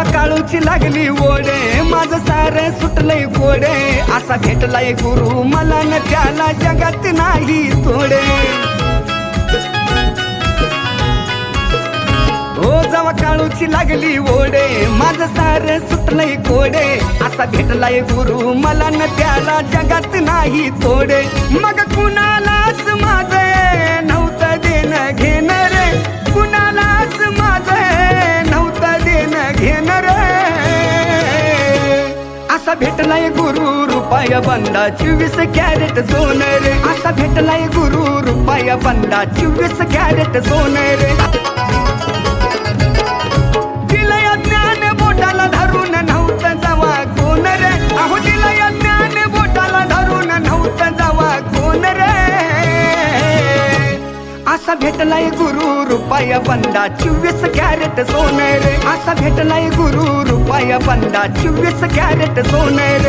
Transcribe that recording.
जेव्हा काळूची लागली ओढे. माझं सारं सुटलंय कोडे असा भेटलाय गुरु मला न त्याला जगात नाही तोडे. हो काळूची लागली ओढे. माझं सारं सुटलंय कोडे असा भेटलाय गुरु मला न त्याला जगात नाही तोडे. मग कुणा असा भेटलाय गुरु रुपया बंदा चोवीस कॅरेट सोन रे. असा भेटलाय गुरु रुपया बंदा चोवीस कॅरेट सोन रे. दिलंय ज्ञान बोटाला धरून नव्हतं जावा कोण रे. अहो दिलंय ज्ञान बोटाला धरून नव्हतं जावा कोण रे. असा भेटलाय गुरु रुपया बंदा चोवीस कॅरेट सोन रे. असा भेटलाय गुरु रुपया बंदा चोवीस कॅरेट सोन